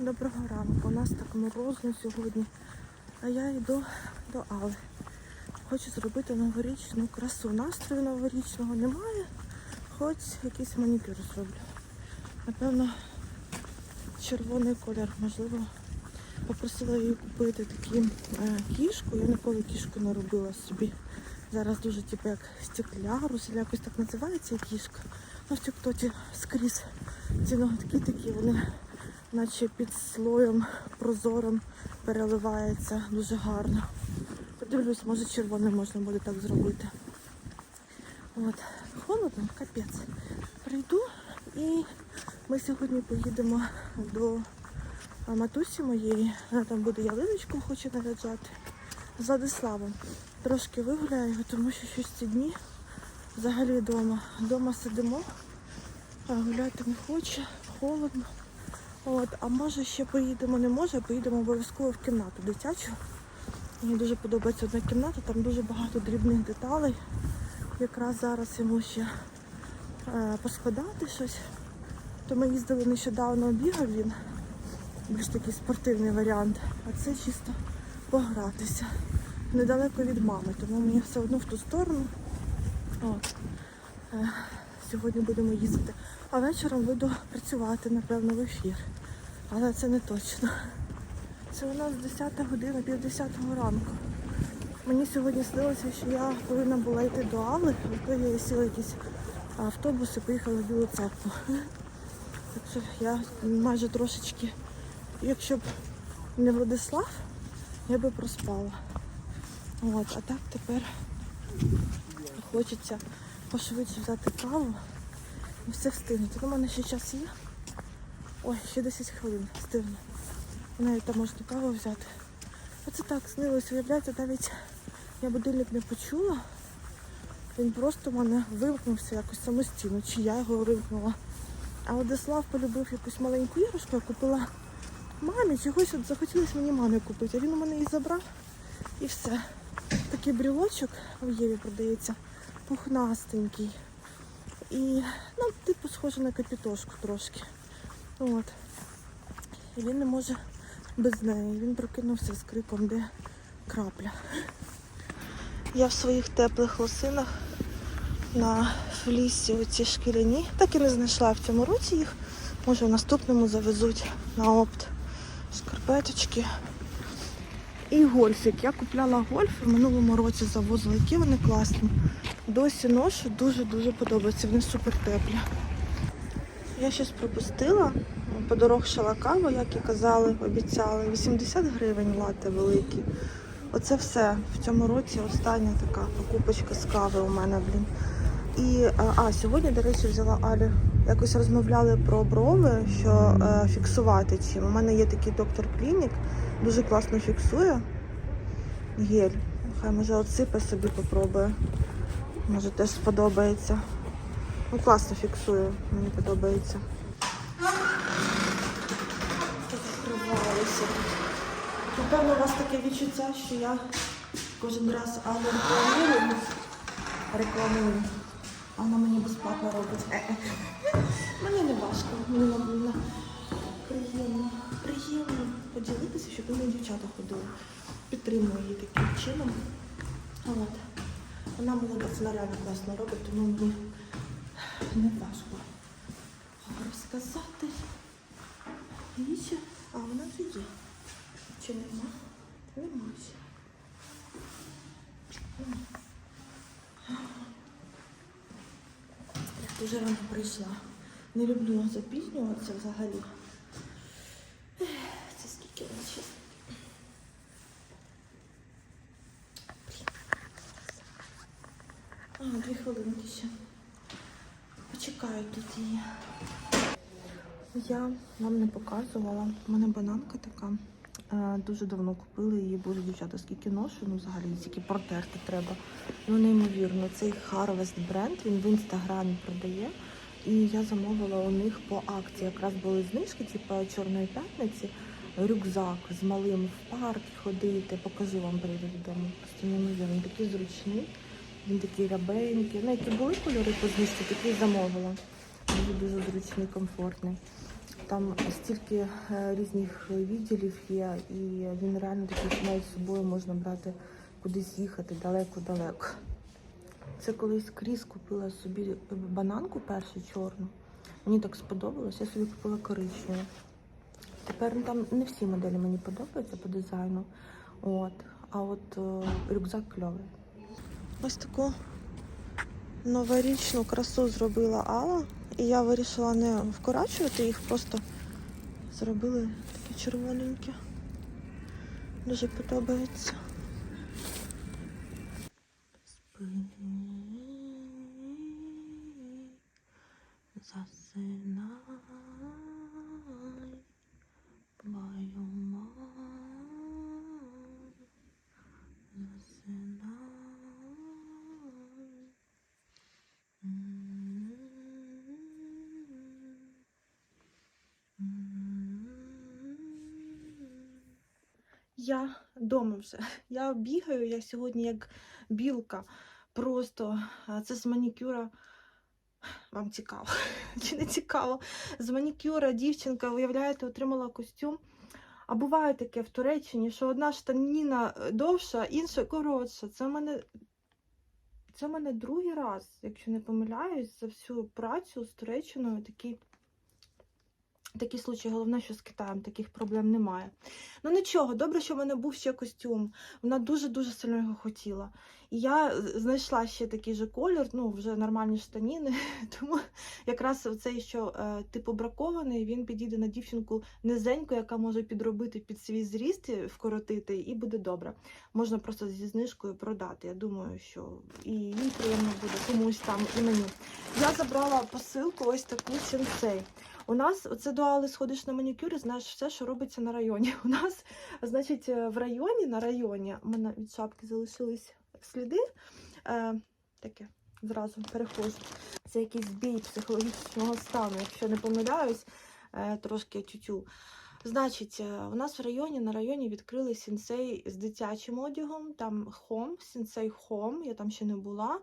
доброго ранку. У нас так морозно сьогодні. А я йду до Али. Хочу зробити новорічну красу. Настрою новорічного немає, хоч якийсь манікюр зроблю. Напевно, червоний колір, можливо. Попросила її купити такі е, кішку. Я ніколи кішку не робила собі. Зараз дуже типу як стеклярус, або якось так називається кішка. Ну, в тіктоці скрізь ці ноготки такі, вони наче під слоєм прозорим переливаються дуже гарно. Подивлюсь, може червоним можна буде так зробити. От. Холодно, капець. Прийду і ми сьогодні поїдемо до матусі моєї. Вона там буде ялиночку хоче наряджати. З Владиславом. Трошки вигуляю тому що щось ці дні взагалі вдома. Вдома сидимо, а гуляти не хоче, холодно. От, а може ще поїдемо, не може, а поїдемо обов'язково в кімнату дитячу. Мені дуже подобається одна кімната, там дуже багато дрібних деталей. Якраз зараз йому ще е, поскладати щось. То ми їздили нещодавно, бігав він. Більш такий спортивний варіант. А це чисто погратися. Недалеко від мами, тому мені все одно в ту сторону. От. Сьогодні будемо їздити. А вечором буду працювати, напевно, в ефір. Але це не точно. Це у нас 10 година, пів 10 ранку. Мені сьогодні снилося, що я повинна була йти до Алли, а то я сіла якийсь автобус і поїхала в Білу церкву. Так що я майже трошечки, якщо б не Владислав, я би проспала. От, а так тепер хочеться пошвидше взяти каву і все встигнути. Ну, У мене ще час є. Ой, ще 10 хвилин встигну. Навіть там можна каву взяти. Оце так снилось, уявляєте, навіть я будильник не почула. Він просто в мене вимкнувся якось самостійно, чи я його вимкнула. А Владислав полюбив якусь маленьку іграшку, я купила мамі, чогось от захотілося мені мамі купити. А він у мене її забрав і все. Такий брілочок в Єві продається, пухнастенький. І, ну, типу, схоже на капітошку трошки. От. І він не може без неї. Він прокинувся з криком, де крапля. Я в своїх теплих лосинах на флісі оці шкіряні. Так і не знайшла в цьому році їх. Може в наступному завезуть на опт шкарпеточки. І гольфік. Я купляла гольф в минулому році завозила, які вони класні. Досі ношу, дуже-дуже подобається. Вони супер теплі. Я щось пропустила. Подорожчала кава, як і казали, обіцяли. 80 гривень лати великі. Оце все. В цьому році остання така покупочка з кави у мене, блін. І а, а сьогодні, до речі, взяла Алі. Якось розмовляли про брови, що е, фіксувати чим. У мене є такий доктор клінік, дуже класно фіксує. Гель. Хай може отсипе собі попробує. Може теж сподобається. Ну, класно фіксує, мені подобається. Закривалися. Напевно, у вас таке відчуття, що я кожен раз Аллу рекламую. Рекламую. Вона мені безплатно робить. Мені не важко, мені нормально. Приємно. Приємно поділитися, щоб вони дівчата ходили. Підтримую її таким чином. От. Вона молодець, вона реально класно робить, тому мені не важко розказати. І ще, а вона вже є. Чи нема? Нема ще. Дуже рано прийшла. Не люблю запізнюватися взагалі. Ех, Це скільки у нас ще? А, дві хвилинки ще. Почекаю тут її. Я вам не показувала. У мене бананка така. Е, Дуже давно купили її, боже дівчата, скільки ношу, ну взагалі тільки протерти треба. Ну неймовірно, цей Harvest бренд, він в інстаграмі продає. І я замовила у них по акції. Якраз були знижки, типу Чорної п'ятниці, рюкзак з малим в парк ходити. Покажу вам прийду додому. Просто неймовірно, такий зручний, він такий рябенький. Ну, які були кольори по знижці, такі замовила. Дуже дуже зручний, комфортний. там стільки е, різних відділів є, і він реально такий, навіть з собою можна брати кудись їхати далеко-далеко. Це колись Кріс купила собі бананку першу чорну. Мені так сподобалось, я собі купила коричневу. Тепер ну, там не всі моделі мені подобаються по дизайну. От. А от е, рюкзак кльовий. Ось таку новорічну красу зробила Алла. І я вирішила не вкорачувати їх, просто зробили такі червоненькі. Дуже подобається. Вдома вже. Я бігаю, я сьогодні як білка. Просто це з манікюра. Вам цікаво чи не цікаво? З манікюра дівчинка, виявляєте, отримала костюм. А буває таке в Туреччині, що одна штаніна е, довша, інша коротша. Це в мене це в мене другий раз, якщо не помиляюсь, за всю працю з Туреччиною такі, такі случаї. Головне, що з Китаєм таких проблем немає. Ну нічого, добре, що в мене був ще костюм. Вона дуже-дуже сильно його хотіла. І я знайшла ще такий же колір, ну, вже нормальні штаніни. Тому якраз цей, що е, типу бракований, він підійде на дівчинку низеньку, яка може підробити під свій зріст, вкоротити, і буде добре. Можна просто зі знижкою продати. Я думаю, що і їй приємно буде комусь там, і мені. Я забрала посилку ось таку сенсей. У нас це до Али сходиш на манікюр і знаєш все, що робиться на районі. У нас, значить, е, в районі, на районі, у мене від шапки залишились сліди. Е, таке, зразу перехожу. Це якийсь бій психологічного стану, якщо не помиляюсь, е, трошки тютю. Значить, е, у нас в районі на районі відкрили сінсей з дитячим одягом, там хом, сінсей хом, я там ще не була, е,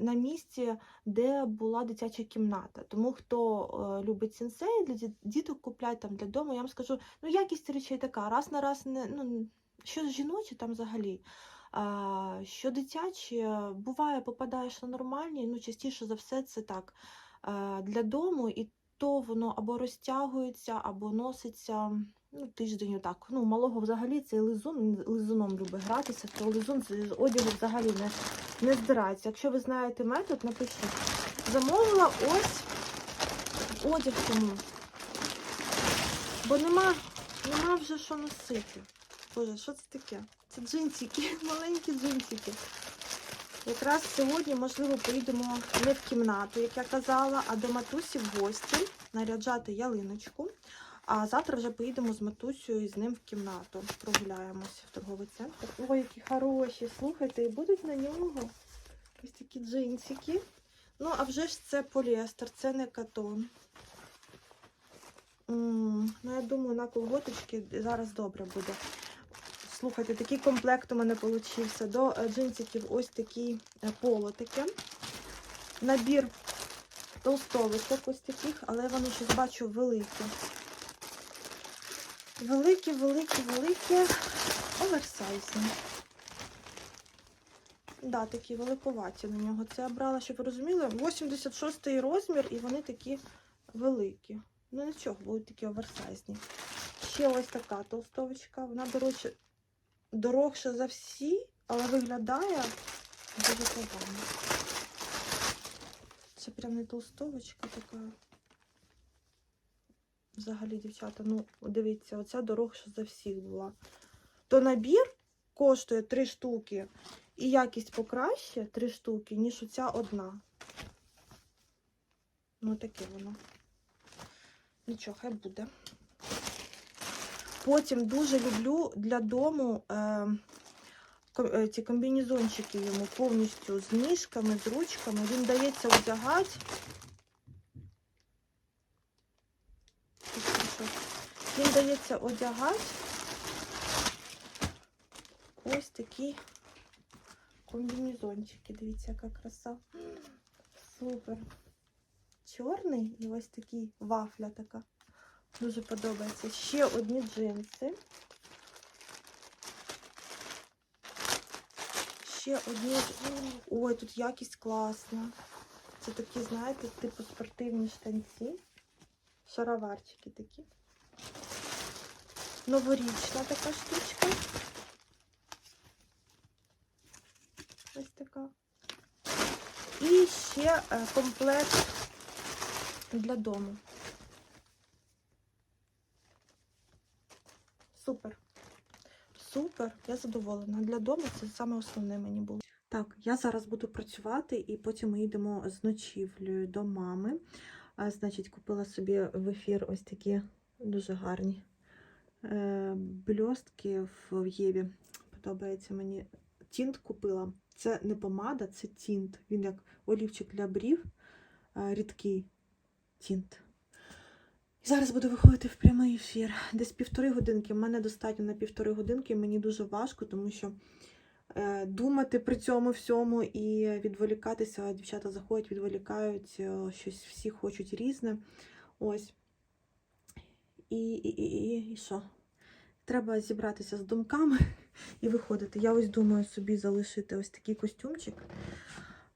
на місці, де була дитяча кімната. Тому хто е, любить сінсей, для діток купляють там для дому, я вам скажу, ну якість речей така, раз на раз не ну, що жіночі там взагалі. Що дитячі, буває, попадаєш на нормальні, ну частіше за все це так. е, Для дому і то воно або розтягується, або носиться ну, тиждень отак. Ну, малого взагалі цей лизун, лизуном любить гратися, то лизун з одягу взагалі не, не здирається. Якщо ви знаєте метод, напишіть. Замовила ось одяг тому. Бо нема, нема вже що носити. Боже, що це таке? Це джинсики, маленькі джинсики. Якраз сьогодні, можливо, поїдемо не в кімнату, як я казала, а до матусі в гості наряджати ялиночку. А завтра вже поїдемо з матусею і з ним в кімнату. Прогуляємося в торговий центр. Ой, які хороші, слухайте, і будуть на нього ось такі джинсики. Ну, а вже ж це поліестер, це не катон. М, Ну, я думаю, на колготочки зараз добре буде. Слухайте, такий комплект у мене получився. До е, джинсиків ось такі таке. Набір толстовочок ось таких, але вони щось бачу великі. Великі, великі, великі, оверсайзні. Да, такі великоваті на нього. Це я брала, щоб ви розуміли, 86-й розмір, і вони такі великі. Ну нічого, будуть такі оверсайзні. Ще ось така толстовочка. Вона, дорожче, дорогша за всі, але виглядає дуже погано. Це прям не толстовочка така. Взагалі, дівчата, ну, дивіться, оця дорогша за всіх була. То набір коштує 3 штуки, і якість покраще 3 штуки, ніж оця одна. Ну, таке воно. Нічого, хай буде. Потім дуже люблю для дому е, е, ці комбінезончики йому повністю з ніжками, з ручками. Він дається одягати. Він дається одягати. Ось такі комбінезончики. Дивіться, яка краса. Супер. Чорний і ось такий вафля така. Дуже подобається. Ще одні джинси. Ще одні. Ой, тут якість класна. Це такі, знаєте, типу спортивні штанці. Шароварчики такі. Новорічна така штучка. Ось така. І ще е, комплект для дому. Супер. Супер, я задоволена. Для дому це саме основне мені було. Так, я зараз буду працювати і потім ми йдемо з ночівлею до мами. А, значить, купила собі в ефір ось такі дуже гарні е, бльостки в Єві. Подобається мені. Тінт купила. Це не помада, це тінт. Він як олівчик для брів, рідкий тінт. І зараз буду виходити в прямий ефір. Десь півтори годинки. У мене достатньо на півтори годинки. Мені дуже важко, тому що е, думати при цьому всьому і відволікатися. Дівчата заходять, відволікають, е, щось всі хочуть різне. Ось. І, і, і, і, і що? Треба зібратися з думками і виходити. Я ось думаю собі залишити ось такий костюмчик.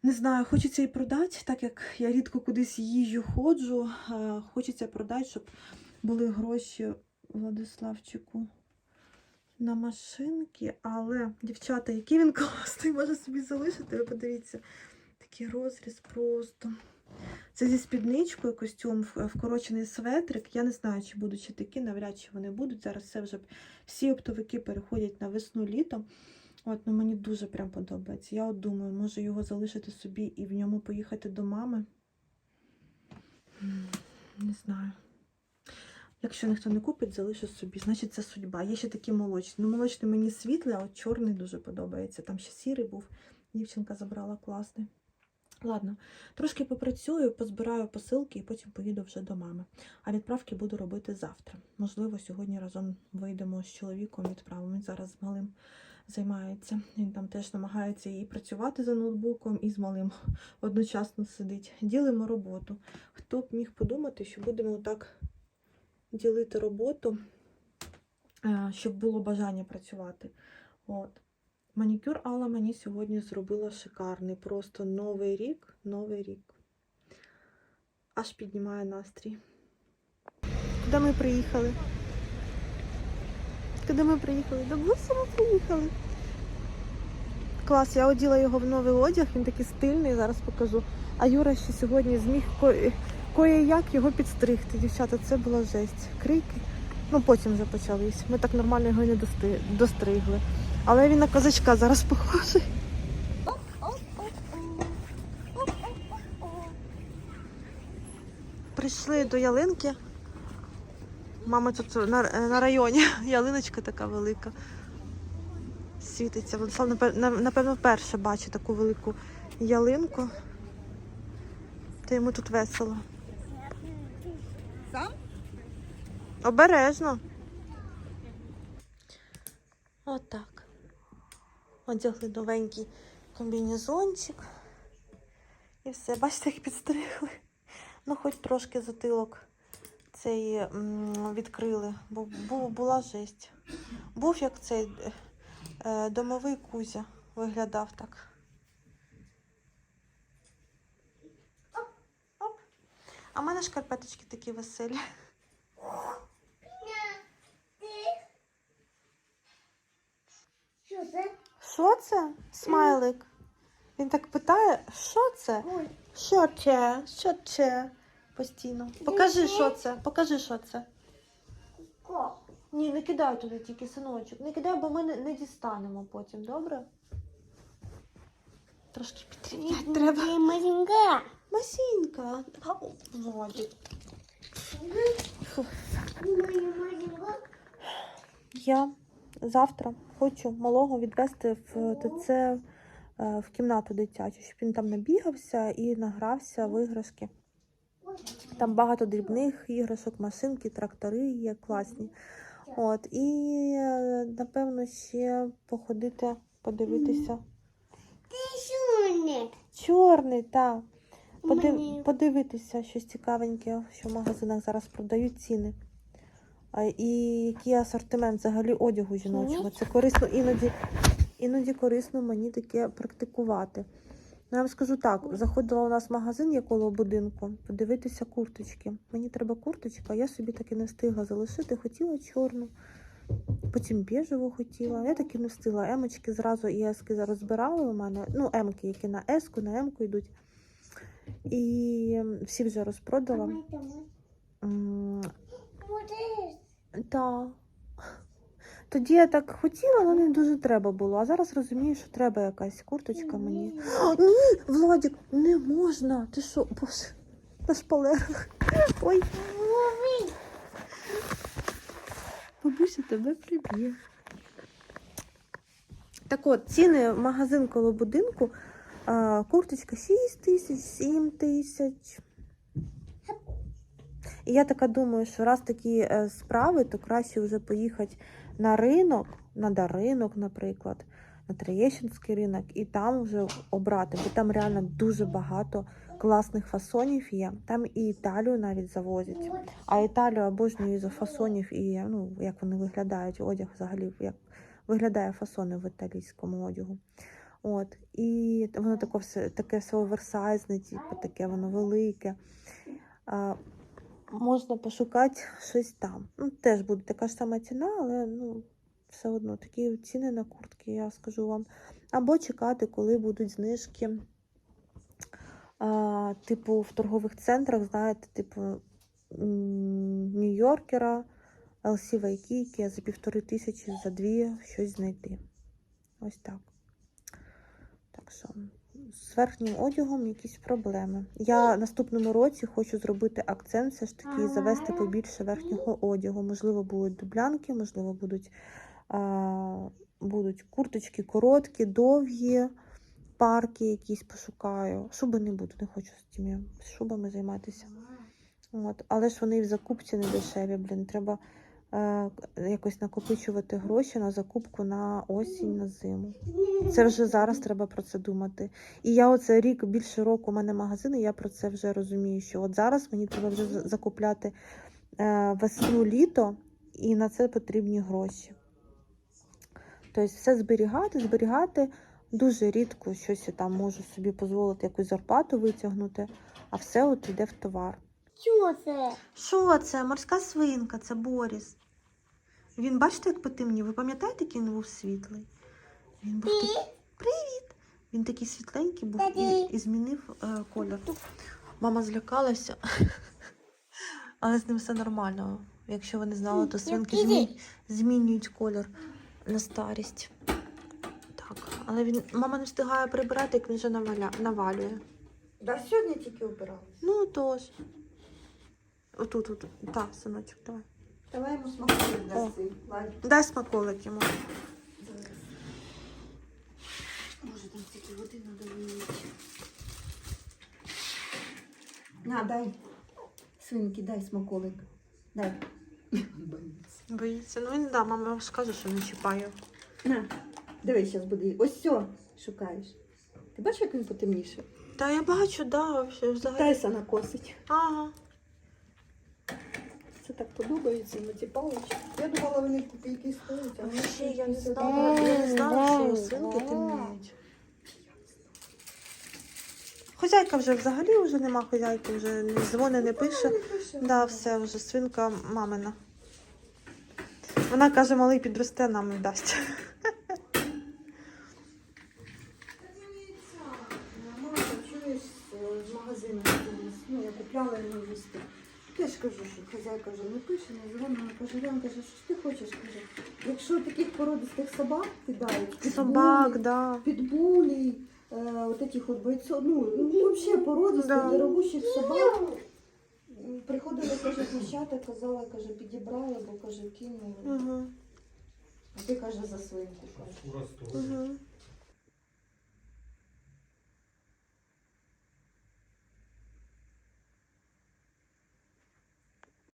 Не знаю, хочеться і продати, так як я рідко кудись їжджу, ходжу. е, Хочеться продати, щоб були гроші Владиславчику на машинки. Але, дівчата, який він класний, може собі залишити. Ви подивіться, такий розріз просто. Це зі спідничкою костюм, вкорочений светрик. Я не знаю, чи будуть ще такі, навряд чи вони будуть. Зараз все вже всі оптовики переходять на весну-літо. От, ну мені дуже прям подобається. Я от думаю, може його залишити собі і в ньому поїхати до мами. Не знаю. Якщо ніхто не купить, залишу собі. Значить, це судьба. Є ще такі молочні. Ну, молочний мені світлий, а от чорний дуже подобається. Там ще сірий був. Дівчинка забрала класний. Ладно, трошки попрацюю, позбираю посилки і потім поїду вже до мами. А відправки буду робити завтра. Можливо, сьогодні разом вийдемо з чоловіком, відправимо. Він зараз з малим займається. Він там теж намагається і працювати за ноутбуком, і з малим одночасно сидить. Ділимо роботу. Хто б міг подумати, що будемо так ділити роботу, е, щоб було бажання працювати. От. Манікюр Алла мені сьогодні зробила шикарний. Просто новий рік, новий рік. Аж піднімає настрій. Куди ми приїхали? Куди ми приїхали? До Бусі ми приїхали. Клас, я оділа його в новий одяг, він такий стильний, зараз покажу. А Юра ще сьогодні зміг ко- кое-як його підстригти. Дівчата, це була жесть. Крики. Ну потім вже почались. Ми так нормально його не достригли. Але він на козачка зараз похожий. Прийшли до ялинки. Мама тут на, на районі. Ялиночка така велика. Світиться. Владислав, напевно, вперше бачить таку велику ялинку. Та йому тут весело. Сам? Обережно. Отак. Одягли новенький комбінезончик. І все, бачите, як підстригли. Ну, хоч трошки затилок цей відкрили, бо бу- була жесть. Був як цей е, домовий кузя виглядав так. Оп, оп. А в мене шкарпеточки такі веселі. Що це? Смайлик. Він так питає, що це? Що це? Що це? Постійно. Покажи, що це. Покажи, що це. Ні, не кидай туди тільки синочок. Не кидай, бо ми не, не дістанемо потім, добре? Трошки підрівняти треба. Масінька. Фу. Маленька. Я завтра хочу малого відвести в ТЦ е, в кімнату дитячу, щоб він там набігався і награвся в іграшки. Там багато дрібних іграшок, машинки, трактори є класні. От, і напевно ще походити, подивитися. Шуник. Чорний, так. Подив... Подивитися щось цікавеньке, що в магазинах зараз продають ціни. і який асортимент взагалі одягу жіночого. Це корисно іноді, іноді корисно мені таке практикувати. Ну, я вам скажу так: заходила у нас в магазин, є коло будинку, подивитися курточки. Мені треба курточка, я собі таки не встигла залишити. Хотіла чорну, потім біжеву хотіла. Я таки не встигла. Емочки зразу і ески розбирали у мене. Ну, емки, які на еску, на емку йдуть. І всі вже розпродала. Мама, Тоді я так хотіла, але не дуже треба було. А зараз розумію, що треба якась курточка мені. О, ні, Владік, не можна. Ти що, боже, на шпалерах. Ой, бабуся тебе приб'є. Так от, ціни в магазин коло будинку. Курточка 6 тисяч, 7 тисяч. І я така думаю, що раз такі е, справи, то краще вже поїхати на ринок, на Даринок, наприклад, на Троєщинський ринок, і там вже обрати, бо там реально дуже багато класних фасонів є. Там і Італію навіть завозять. А Італію обожнюю за фасонів і ну, як вони виглядають, одяг взагалі, як виглядає фасони в італійському одягу. От. І воно таке все, таке все оверсайзне, типу, таке воно велике. А, можна пошукати щось там. Ну, теж буде така ж сама ціна, але ну, все одно такі ціни на куртки, я скажу вам. Або чекати, коли будуть знижки. А, типу в торгових центрах, знаєте, типу Нью-Йоркера, LC Waikiki за півтори тисячі, за дві щось знайти. Ось так. Так що з верхнім одягом якісь проблеми. Я наступному році хочу зробити акцент, все ж таки і завести побільше верхнього одягу. Можливо, будуть дублянки, можливо, будуть, а, будуть курточки короткі, довгі, парки якісь пошукаю. Шуби не буду, не хочу з тими шубами займатися. От. Але ж вони і в закупці не дешеві, блін. Треба якось накопичувати гроші на закупку на осінь, на зиму. Це вже зараз треба про це думати. І я оце рік, більше року у мене магазин, і я про це вже розумію, що от зараз мені треба вже закупляти е, весну літо, і на це потрібні гроші. Тобто все зберігати, зберігати. Дуже рідко щось я там можу собі дозволити якусь зарплату витягнути, а все от йде в товар. Что это? Що це? Морська свинка, це Боріс. Він, бачите, як потемнів? Ви пам'ятаєте, який він був світлий? Він був такий. Привіт! Він такий світленький був і, і змінив е, колір. Мама злякалася, але з ним все нормально. Якщо ви не знали, то свинки змі... змінюють колір на старість. Так, але він мама не встигає прибирати, як він вже наваля... навалює. Да сьогодні тільки обирала. Ну тож. Отут, отут. Так, синочок, давай. Давай йому смаколик даси. Дай смаколик йому. Боже, там стільки води вилити. На, дай. Свинки, дай смаколик. Дай. Боїться. Боїться. Ну він да, мама ж каже, що не чіпає. На, диви, зараз буде. Ось все шукаєш. Ти бачиш, як він потемніший? Та я бачу, да, вообще, взагалі. Тайсона косить. Ага. Так подобається йому ті палички. Я думала, вони копійки стоять, а вони Вообще, я не знала, я не знала, що да. темніють. Хозяйка вже взагалі вже нема хозяйки, вже не дзвони, не пише. Да, все, вже свинка мамина. Вона каже, малий підросте, нам не дасть. Мама, чуєш, з магазину ну, я купляла йому їсти. Я ж кажу, що хазяйка вже не пише, не дзвонить, вона каже, Лен, каже, що ж ти хочеш, каже, якщо таких породистих собак кидають, Собак, питбулі, да. питбулі, е, от этих от бойцов, ну, ну взагалі породистих, Да. дорогущих собак, м, приходили, каже, дівчата, казала, каже, підібрали, бо, каже, кинули. Угу. А ти, каже, за свинку, каже. Угу.